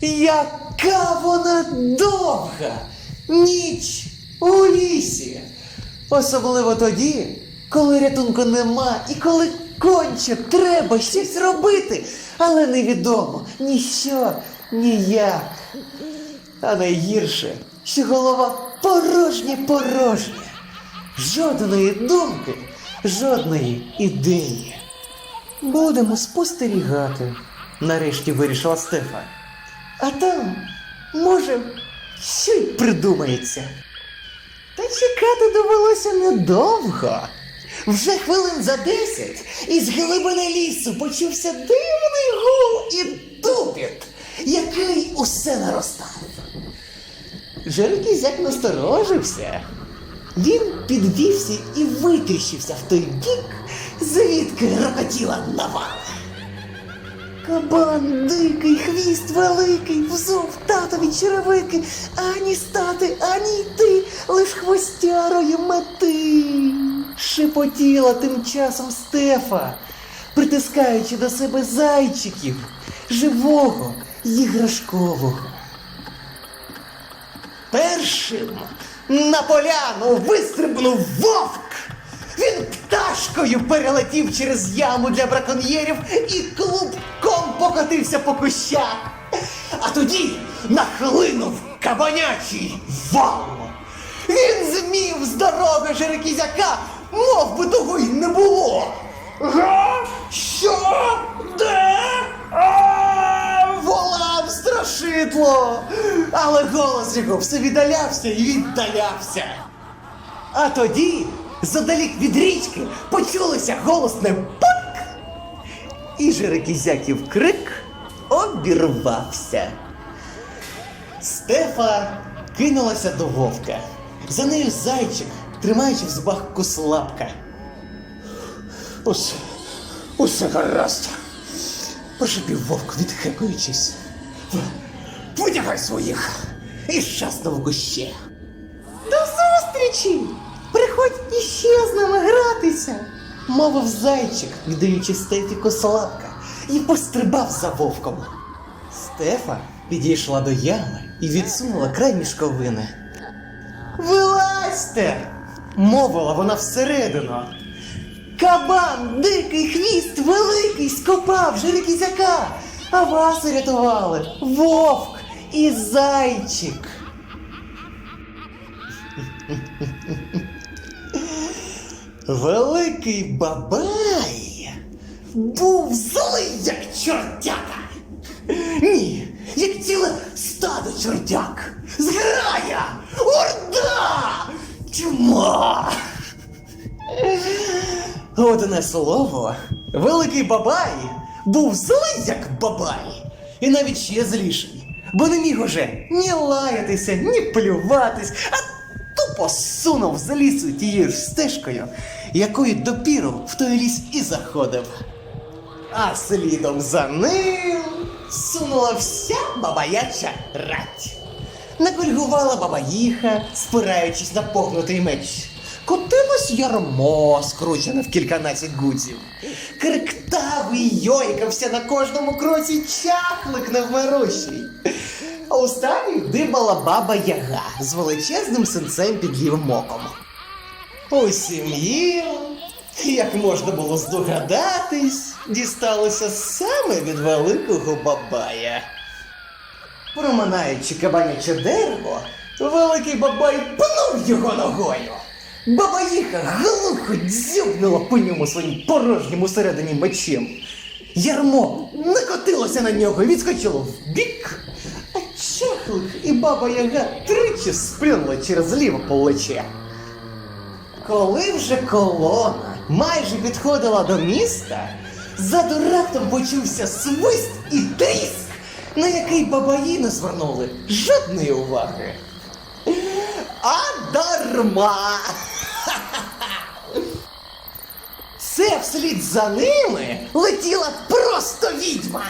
Яка вона довга! Ніч у лісі. Особливо тоді, коли рятунку нема і коли конче треба щось робити, але невідомо ні що, ні як. А найгірше, що голова порожня порожня. Жодної думки, жодної ідеї. Будемо спостерігати, нарешті вирішила Стефа. А там, може, що й придумається. Та чекати довелося недовго. Вже хвилин за десять із глибини лісу почувся дивний гул і тупіт, який усе наростав. Жерекізяк насторожився. Він підвівся і витріщився в той бік, звідки рокотіла навала. Кабан дикий, хвіст великий, взув татові черевики, ані стати, ані йти, лиш хвостярою мети. Шепотіла тим часом Стефа, притискаючи до себе зайчиків, живого іграшкового. Першим на поляну вистрибнув вовк. Він пташкою перелетів через яму для браконьєрів і клубком покотився по кущах. А тоді нахлинув кабанячий вал. Він змів з дороги жерекізяка, мов би того й не було. Га? Що? Де? Страшитло! Але голос його все віддалявся і віддалявся. А тоді, задалік від річки, почулося голосне пак. І жерекізяків крик обірвався. Стефа кинулася до вовка. За нею зайчик, тримаючи в зубах куслапка. Усе, усе гаразд. Прошипів вовк, відхекуючись. Витягай своїх і щасно в кущі. До зустрічі! Приходь іще з нами гратися, мовив зайчик, віддаючи Стефі косолапка, і пострибав за вовком. Стефа підійшла до ями і відсунула край мішковини. Вилазьте! мовила вона всередину. Кабан, дикий хвіст великий, скопав жерекізяка, а вас рятували вовк і зайчик. Великий бабай був злий, як чортяка. Ні, як ціле стадо чортяк. Зграя! Орда! Чума! Одне слово, великий бабай був злий, як бабай, і навіть ще зліший, бо не міг уже ні лаятися, ні плюватись, а тупо сунув з лісу тією ж стежкою, якою допіру в той ліс і заходив. А слідом за ним сунула вся бабаяча рать. Накольгувала бабаїха, спираючись на погнутий меч. Котилось ярмо, скручене в кільканадцять гудзів. Криктав і йойкався на кожному кроці чахлик невмирущий. А останній дибала баба Яга з величезним синцем під лівим оком. У сім'ї, як можна було здогадатись, дісталося саме від великого бабая. Проминаючи кабаняче дерево, великий бабай пнув його ногою. Бабаїха глухо дзюбнула по ньому своїм порожнім усередині мечем. Ярмо накотилося на нього і відскочило вбік, а чахлик і баба Яга тричі сплюнули через ліве плече. Коли вже колона майже підходила до міста, ззаду раптом почувся свист і тріск, на який бабаї не звернули жодної уваги. А дарма! Це вслід за ними летіла просто відьма.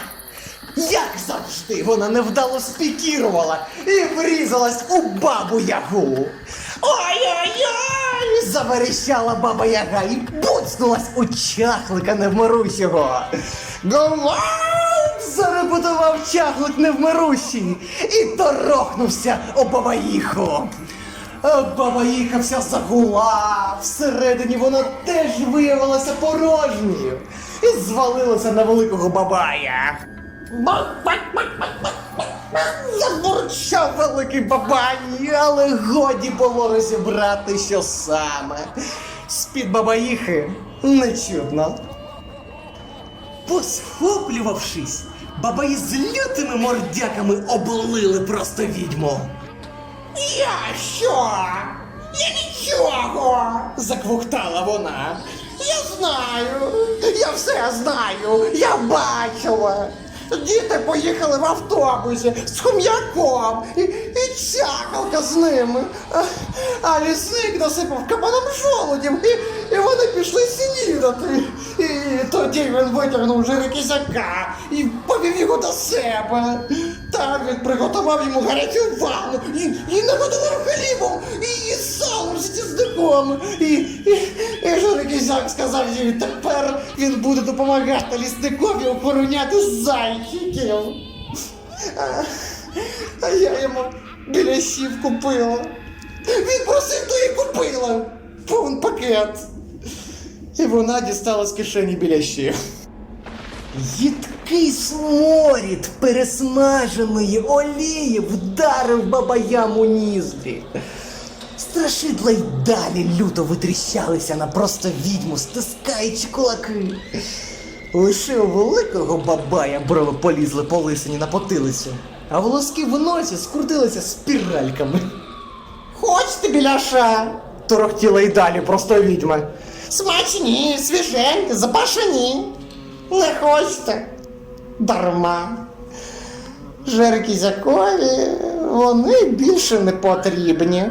Як завжди, вона невдало спікірувала і врізалась у бабу ягу. Ой-ой-ой! Заверещала баба Яга і буцнулась у чахлика невмирущого. Голов! Зарепетував чахлик невмирущий і торохнувся у бабаїху. Бабаїха вся загула, всередині вона теж виявилася порожньою і звалилася на великого бабая. Забурчав великий бабай, але годі було розібрати, що саме. З-під бабаїхи не чутно. Посхоплювавшись, бабаї з лютими мордяками облили просто відьму. Я що? Я нічого. заквухтала вона. Я знаю, я все знаю, я бачила. Діти поїхали в автобусі з хом'яком і, і чакалка з ними. А, а лісник насипав кабаном жолудів, і, і вони пішли снідати. І тоді він витягнув жири кізяка і повів його до себе. Там він приготував йому гарячу ванну і, і нагодував хлібом і салом з тісником. І, і, і Жорикізяк сказав, що тепер він буде допомагати лісникові охороняти зайчиків. А, а я йому біляшів купила. Він просив, то і купила. Повен пакет. І вона дістала з кишені біляшів. Їдкий сморід пересмаженої олії вдарив бабаям у ніздрі. Страшидла й далі люто витріщалися на просто відьму, стискаючи кулаки. Лише у великого бабая брови полізли по лисині на потилицю, а волоски в носі скрутилися спіральками. Хочете біляша? торохтіла й далі просто відьма. Смачні, свіженькі, запашені. Не хочете? Дарма. Жеркізякові вони більше не потрібні.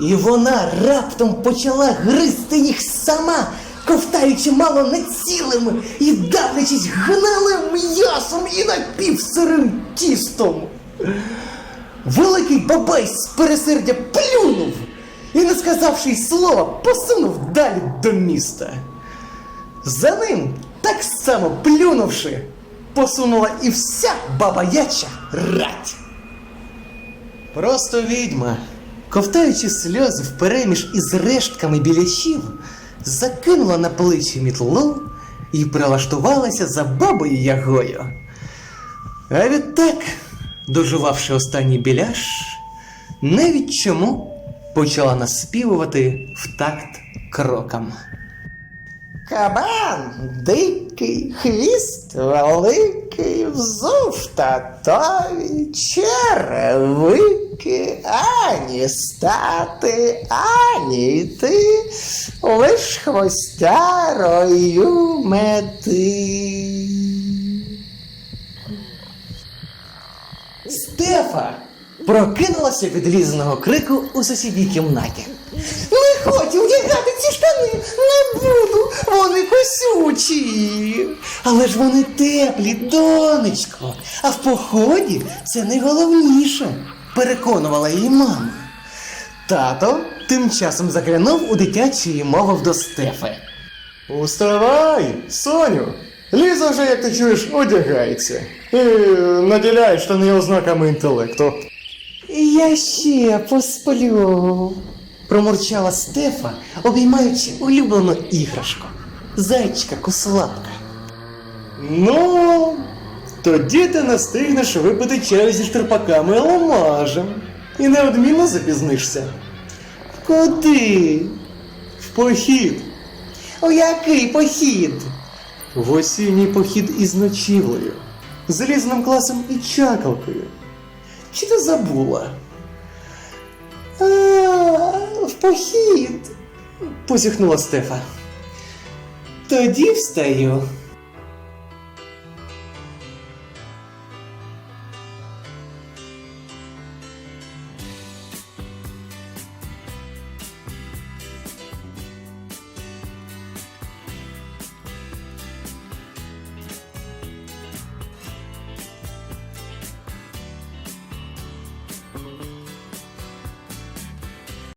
І вона раптом почала гризти їх сама, ковтаючи мало не цілими і давлячись гнилим м'ясом і напівсирим тістом. Великий бабай з пересердя плюнув і, не сказавши й слова, посунув далі до міста. За ним, так само плюнувши, посунула і вся бабаяча рать. Просто відьма, ковтаючи сльози впереміж із рештками біляшів, закинула на плечі мітлу і прилаштувалася за бабою ягою. А відтак, дожувавши останній біляш, навіть чому почала наспівувати в такт крокам. Кабан дикий, хвіст великий, взув татові черевики, ані стати, ані йти, лиш хвостярою мети. Стефа прокинулася від різного крику у сусідній кімнаті. Хочу вдягати ці штани, не буду, вони косючі. Але ж вони теплі, донечко. А в поході це найголовніше, переконувала її мама. Тато тим часом заглянув у дитячий і мовив до Стефи. Уставай, Соню! Ліза вже, як ти чуєш, одягається. І наділяє штани ознаками інтелекту. Я ще посплю, промурчала Стефа, обіймаючи улюблену іграшку. Зайчика кослапка. Ну, тоді ти не встигнеш випити чаю зі штерпаками і ламажем. І неодмінно запізнишся. Куди? В похід. У який похід? В осінній похід із ночівлею. Залізним класом і чакалкою. Чи ти забула? Похід. Посіхнула Стефа. Тоді встаю.